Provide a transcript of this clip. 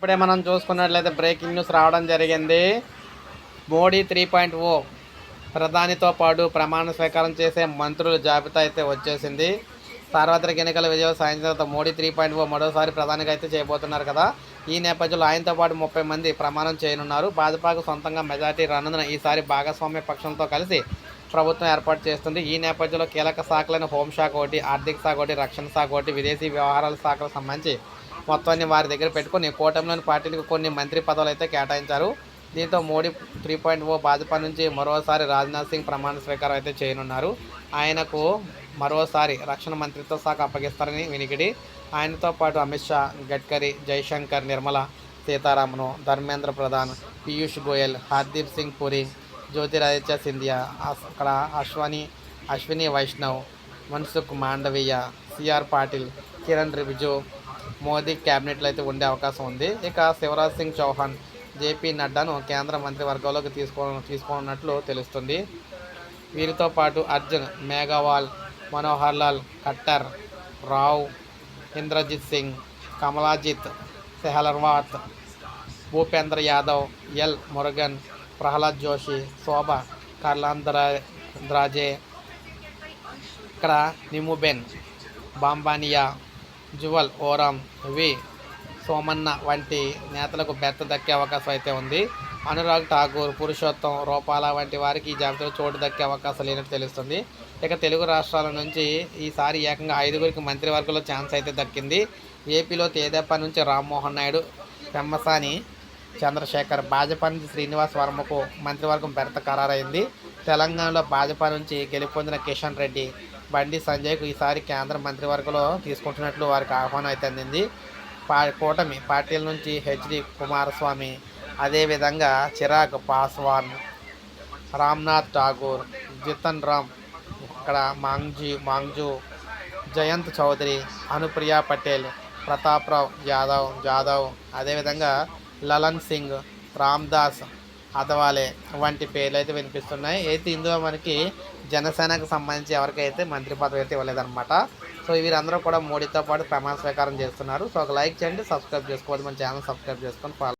ఇప్పుడే మనం చూసుకున్నట్లయితే బ్రేకింగ్ న్యూస్ రావడం జరిగింది. మోడీ త్రీ పాయింట్ ఓ ప్రధానితో పాటు ప్రమాణ స్వీకారం చేసే మంత్రుల జాబితా అయితే వచ్చేసింది. సార్వత్రిక ఎన్నికల విజయం సాధించిన తర్వాత మోడీ త్రీ పాయింట్ ఓ మరోసారి ప్రధానిగా అయితే చేయబోతున్నారు కదా. ఈ నేపథ్యంలో ఆయనతో పాటు ముప్పై మంది ప్రమాణం చేయనున్నారు. భాజపాకు సొంతంగా మెజార్టీ రానున్న ఈసారి భాగస్వామ్య పక్షంతో కలిసి ప్రభుత్వం ఏర్పాటు చేస్తుంది. ఈ నేపథ్యంలో కీలక శాఖలైన హోంశాఖ ఒకటి ఆర్థిక శాఖ ఒకటి రక్షణ శాఖ ఒకటి విదేశీ వ్యవహారాల శాఖలకు సంబంధించి మొత్తాన్ని వారి దగ్గర పెట్టుకుని కూటమిలోని పార్టీలకు కొన్ని మంత్రి పదవులు అయితే కేటాయించారు. దీంతో Modi three point O Bhajapa నుంచి మరోసారి రాజ్నాథ్ సింగ్ ప్రమాణ స్వీకారం అయితే చేయనున్నారు. ఆయనకు మరోసారి రక్షణ మంత్రిత్వ శాఖ అప్పగిస్తారని వినికిడి. ఆయనతో పాటు అమిత్ షా గడ్కరీ జైశంకర్ నిర్మల సీతారామను ధర్మేంద్ర ప్రధాన్ పీయూష్ గోయల్ హర్దీప్ సింగ్ పురి జ్యోతిరాదిత్య సింధియా అక్కడ అశ్వని అశ్విని వైష్ణవ్ మన్సుఖ్ మాండవీయ సిఆర్ పాటిల్ కిరణ్ రిబిజు మోదీ క్యాబినెట్లో అయితే ఉండే అవకాశం ఉంది. ఇక శివరాజ్ సింగ్ చౌహాన్ జేపీ నడ్డాను కేంద్ర మంత్రివర్గంలోకి తీసుకో తీసుకోనున్నట్లు తెలుస్తుంది. వీరితో పాటు అర్జున్ మేఘవాల్ మనోహర్ లాల్ ఖట్టర్ రావ్ ఇంద్రజిత్ సింగ్ కమలాజిత్ సెహలర్వాత్ భూపేంద్ర యాదవ్ ఎల్ మురుగన్ ప్రహ్లాద్ జోషి శోభ కర్లాంధ్ర ద్రాజే ఇక్కడ నిముబెన్ బాంబానియా జువల్ ఓరం వి సోమన్న వంటి నేతలకు బెత్త దక్కే అవకాశం అయితే ఉంది. అనురాగ్ ఠాగూర్ పురుషోత్తం రూపాల వంటి వారికి ఈ జాబితాలో చోటు దక్కే అవకాశం లేనట్టు తెలుస్తుంది. ఇక తెలుగు రాష్ట్రాల నుంచి ఈసారి ఏకంగా ఐదుగురికి మంత్రివర్గంలో ఛాన్స్ అయితే దక్కింది. ఏపీలో తేదప్ప నుంచి రామ్మోహన్ నాయుడు పెమ్మసాని చంద్రశేఖర్ భాజపా నుంచి శ్రీనివాస్ వర్మకు మంత్రివర్గం బెర్త ఖరారైంది. తెలంగాణలో భాజపా నుంచి గెలుపొందిన కిషన్ రెడ్డి బండి సంజయ్కు ఈసారి కేంద్ర మంత్రివర్గంలో తీసుకుంటున్నట్లు వారికి ఆహ్వానం అయితే అందింది. పా కూటమి పార్టీల నుంచి హెచ్డి కుమారస్వామి అదేవిధంగా చిరాగ్ పాస్వాన్ రామ్నాథ్ ఠాగూర్ జితన్ రామ్ ఇక్కడ మాంగ్జీ మాంగ్జూ జయంత్ చౌదరి అనుప్రియ పటేల్ ప్రతాప్రావ్ యాదవ్ జాదవ్ అదేవిధంగా లలన్ సింగ్ రామ్దాస్ అదవాలే వంటి పేర్లు అయితే వినిపిస్తున్నాయి. అయితే ఇందులో మనకి జనసేనకు సంబంధించి ఎవరికైతే మంత్రి పదవి అయితే ఇవ్వలేదన్నమాట. సో వీరందరూ కూడా మోడీతో పాటు ప్రమాణ స్వీకారం చేస్తున్నారు. సో ఒక లైక్ చేయండి సబ్స్క్రైబ్ చేసుకోవద్దు మన ఛానల్ సబ్స్క్రైబ్ చేసుకొని